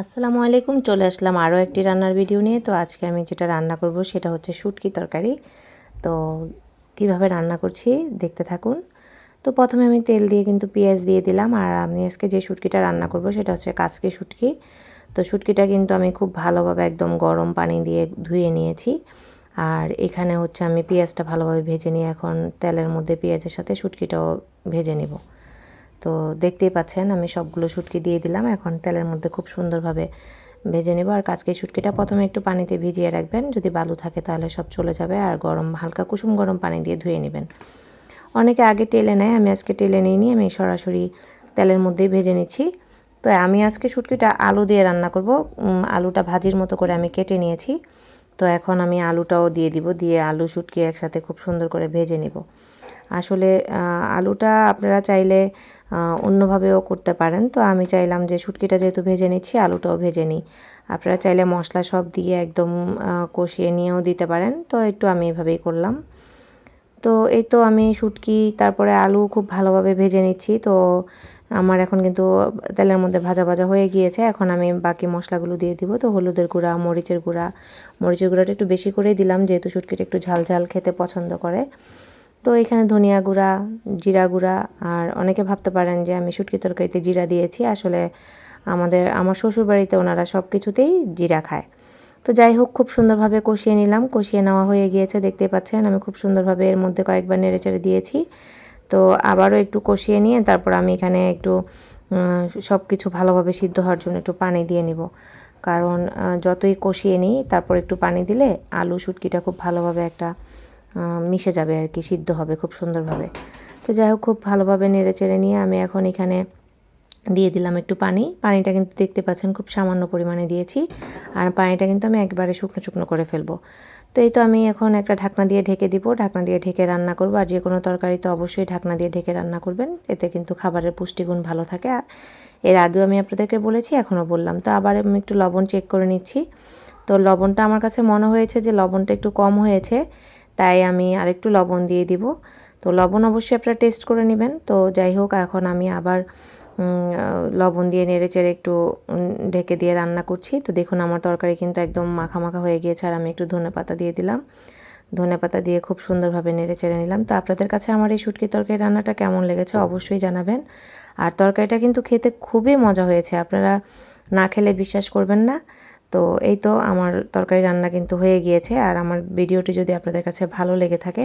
আসসালামু আলাইকুম, চলে আসলাম আরও একটি রান্নার ভিডিও নিয়ে। তো আজকে আমি যেটা রান্না করব সেটা হচ্ছে শুটকি তরকারি। তো কীভাবে রান্না করছি দেখতে থাকুন। তো প্রথমে আমি তেল দিয়ে কিন্তু পেঁয়াজ দিয়ে দিলাম। আর আমি আজকে যে শুটকিটা রান্না করব সেটা হচ্ছে কাসকি শুটকি। তো শুটকিটা কিন্তু আমি খুব ভালোভাবে একদম গরম পানি দিয়ে ধুয়ে নিয়েছি। আর এখানে হচ্ছে আমি পেঁয়াজটা ভালোভাবে ভেজে নিয়ে এখন তেলের মধ্যে পেঁয়াজের সাথে শুটকিটাও ভেজে নেব। তো দেখতেই পাচ্ছেন, আমি সবগুলো শুটকি দিয়ে দিলাম। এখন তেলের মধ্যে খুব সুন্দরভাবে ভেজে নেব। আর কাজকে শুটকিটা প্রথমে একটু পানিতে ভিজিয়ে রাখবেন। যদি বালু থাকে তাহলে সব চলে যাবে। আর গরম, হালকা কুসুম গরম পানি দিয়ে ধুয়ে নেবেন। অনেকে আগে টেলে নেয়, আমি আজকে টেলে নিই আমি সরাসরি তেলের মধ্যেই ভেজে নিচ্ছি। তো আমি আজকে শুটকিটা আলু দিয়ে রান্না করব। আলুটা ভাজির মতো করে আমি কেটে নিয়েছি। তো এখন আমি আলুটাও দিয়ে দিব। দিয়ে আলু, শুটকি একসাথে খুব সুন্দর করে ভেজে নেব। আসলে আলুটা আপনারা চাইলে অন্যভাবেও করতে পারেন। তো আমি চাইলাম যে শুটকিটা যেহেতু ভেজে নিচ্ছি, আলুটাও ভেজে নিই। আপনারা চাইলে মশলা সব দিয়ে একদম কষিয়ে নিয়েও দিতে পারেন। তো একটু আমি এভাবেই করলাম। তো এই তো আমি শুটকি, তারপরে আলু খুব ভালোভাবে ভেজে নিচ্ছি। তো আমার এখন কিন্তু তেলের মধ্যে ভাজা ভাজা হয়ে গিয়েছে। এখন আমি বাকি মশলাগুলো দিয়ে দিব। তো হলুদের গুঁড়া, মরিচের গুঁড়া, মরিচের গুঁড়াটা একটু বেশি করেই দিলাম, যেহেতু শুটকিটা একটু ঝাল ঝাল খেতে পছন্দ করে। তো এখানে ধনিয়া গুঁড়া, জিরা গুঁড়া, আর অনেকে ভাবতে পারেন যে আমি শুটকি তরকারিতে জিরা দিয়েছি। আসলে আমাদের, আমার শ্বশুরবাড়িতে ওনারা সব কিছুতেই জিরা খায়। তো যাই হোক, খুব সুন্দরভাবে কষিয়ে নিলাম। কষিয়ে নেওয়া হয়ে গিয়েছে দেখতে পাচ্ছেন। আমি খুব সুন্দরভাবে এর মধ্যে কয়েকবার নেড়েচেড়ে দিয়েছি। তো আবারও একটু কষিয়ে নিয়ে তারপর আমি এখানে একটু সব কিছু ভালোভাবে সিদ্ধ হওয়ার জন্য একটু পানি দিয়ে নিব। কারণ যতই কষিয়ে নিই, তারপর একটু পানি দিলে আলু শুটকিটা খুব ভালোভাবে একটা মিশে যাবে আর কি, সিদ্ধ হবে খুব সুন্দরভাবে। তো যাই হোক, খুব ভালোভাবে নেড়ে চেড়ে নিয়ে আমি এখন এখানে দিয়ে দিলাম একটু পানি। পানিটা কিন্তু দেখতে পাচ্ছেন খুব সামান্য পরিমাণে দিয়েছি। আর পানিটা কিন্তু আমি একবারে শুকনো শুকনো করে ফেলব। তো এই তো আমি এখন একটা ঢাকনা দিয়ে ঢেকে দিব। ঢাকনা দিয়ে ঢেকে রান্না করব। আর যে কোনো তরকারি তো অবশ্যই ঢাকনা দিয়ে ঢেকে রান্না করবেন। এতে কিন্তু খাবারের পুষ্টিগুণ ভালো থাকে। এর আগেও আমি আপনাদেরকে বলেছি, এখনও বললাম। তো আবার আমি একটু লবণ চেক করে নিচ্ছি। তো লবণটা আমার কাছে মনে হয়েছে যে লবণটা একটু কম হয়েছে। তাই আমি আরেকটু লবণ দিয়ে দিব। তো লবণ অবশ্যই আপনারা টেস্ট করে নেবেন। তো যাই হোক, এখন আমি আবার লবণ দিয়ে নেড়ে চেড়ে একটু ঢেকে দিয়ে রান্না করছি। তো দেখুন, আমার তরকারি কিন্তু একদম মাখা মাখা হয়ে গিয়েছে আর আমি একটু ধনে পাতা দিয়ে দিলাম। ধনে পাতা দিয়ে খুব সুন্দরভাবে নেড়ে চেড়ে নিলাম। তো আপনাদের কাছে আমার এই শুটকি তরকারি রান্নাটা কেমন লেগেছে অবশ্যই জানাবেন। আর তরকারিটা কিন্তু খেতে খুবই মজা হয়েছে। আপনারা না খেলে বিশ্বাস করবেন না। তো এই তো আমার তরকারি রান্না কিন্তু হয়ে গিয়েছে। আর আমার ভিডিওটি যদি আপনাদের কাছে ভালো লেগে থাকে,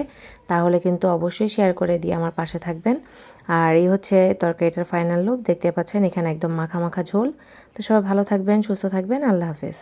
তাহলে কিন্তু অবশ্যই শেয়ার করে দিয়ে আমার পাশে থাকবেন। আর এই হচ্ছে তরকারিটার ফাইনাল লুক দেখতে পাচ্ছেন এখানে একদম মাখা মাখা ঝোল। তো সবাই ভালো থাকবেন, সুস্থ থাকবেন। আল্লাহ হাফেজ।